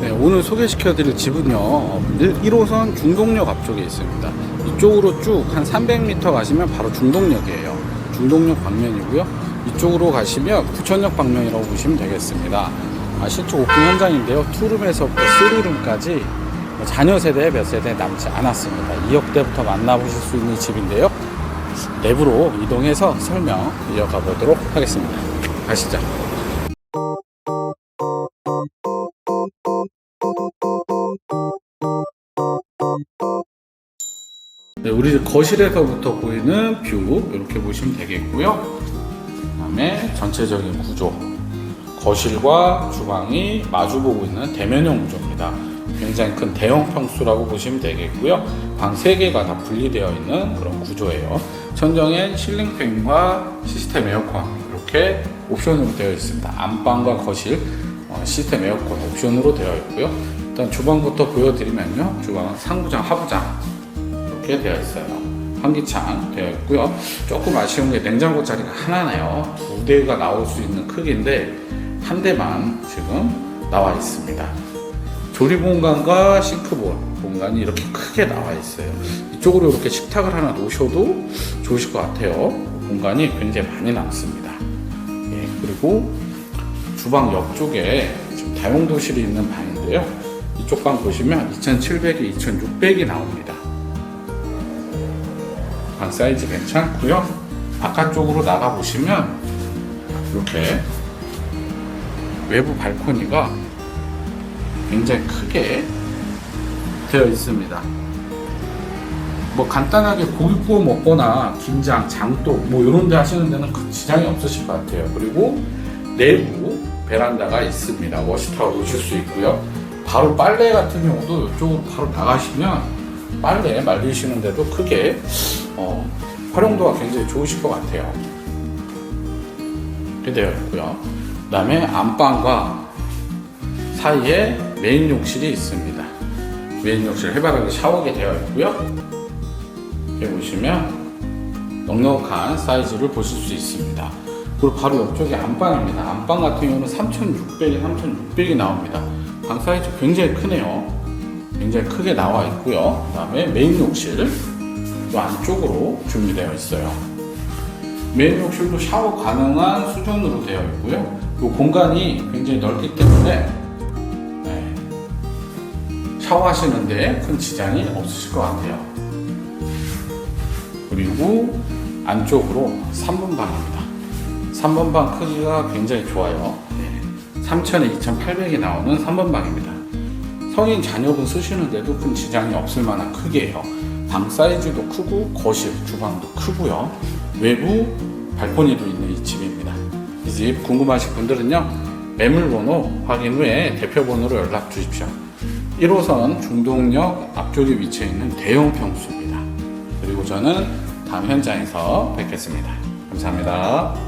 네, 오늘 소개시켜 드릴 집은요 1, 호선 중동역 앞쪽에 있습니다. 이쪽으로 쭉 한 300m 가시면 바로 중동역이에요. 중동역 방면이고요. 이쪽으로 가시면 부천역 방면이라고 보시면 되겠습니다. 아, 실제 오픈 현장인데요. 투룸에서부터 쓰리룸까지 자녀 세대 몇 세대 남지 않았습니다. 2억 대부터 만나보실 수 있는 집인데요. 내부로 이동해서 설명 이어가 보도록 하겠습니다. 가시죠 네, 우리 집 거실에서부터 보이는 뷰 이렇게 보시면 되겠고요. 그다음에 전체적인 구조 거실과 주방이 마주보고 있는 대면형 구조입니다. 굉장히 큰 대형 평수라고 보시면 되겠고요. 방 3개가 다 분리되어 있는 그런 구조예요. 천정엔 실링팬과 시스템 에어컨 이렇게 옵션으로 되어 있습니다. 안방과 거실 어, 시스템 에어컨 옵션으로 되어 있고요. 일단 주방부터 보여드리면요. 주방은 상부장, 하부장 이렇게 되어 있어요. 환기창 되어 있고요. 조금 아쉬운 게 냉장고 자리가 하나네요. 두 대가 나올 수 있는 크기인데 한 대만 지금 나와 있습니다. 조리 공간과 싱크볼 공간이 이렇게 크게 나와 있어요. 이쪽으로 이렇게 식탁을 하나 놓으셔도 좋으실 것 같아요. 공간이 굉장히 많이 남습니다. 예, 그리고 주방 옆쪽에 지금 다용도실이 있는 방인데요. 이쪽 방 보시면 2,700에 2,600이 나옵니다. 방 사이즈 괜찮고요. 바깥쪽으로 나가 보시면 이렇게 외부 발코니가 굉장히 크게 되어 있습니다. 뭐 간단하게 고기 구워 먹거나 김장, 장독 뭐 이런 데 하시는 데는 큰 지장이 없으실 것 같아요. 그리고 내부 베란다가 있습니다. 워시타워 놓으실 수 있고요. 바로 빨래 같은 경우도 이쪽으로 바로 나가시면 빨래 말리시는데도 크게 어, 활용도가 굉장히 좋으실 것 같아요. 이렇게 되어 있고요. 그 다음에 안방과 사이에 메인 욕실이 있습니다. 메인 욕실 해바라기 샤워기 되어 있고요. 이렇게 보시면 넉넉한 사이즈를 보실 수 있습니다. 그리고 바로 옆쪽이 안방입니다. 안방 같은 경우는 3,600에 3,600이 나옵니다. 방 사이즈 굉장히 크네요. 굉장히 크게 나와 있고요. 그 다음에 메인 욕실 또 안쪽으로 준비되어 있어요. 메인 욕실도 샤워 가능한 수준으로 되어 있고요. 이 공간이 굉장히 넓기 때문에 네, 샤워하시는데 큰 지장이 없으실 것 같아요. 그리고 안쪽으로 3번 방입니다. 3번 방 크기가 굉장히 좋아요. 네, 3,000에 2,800이 나오는 3번 방입니다. 성인 자녀분 쓰시는데도 큰 지장이 없을 만한 크기예요. 방 사이즈도 크고 거실, 주방도 크고요. 외부 발코니도 있는 이 집입니다. 이 집 궁금하신 분들은요. 매물번호 확인 후에 대표번호로 연락 주십시오. 1호선 중동역 앞쪽에 위치해 있는 대형 평수입니다. 그리고 저는 다음 현장에서 뵙겠습니다. 감사합니다.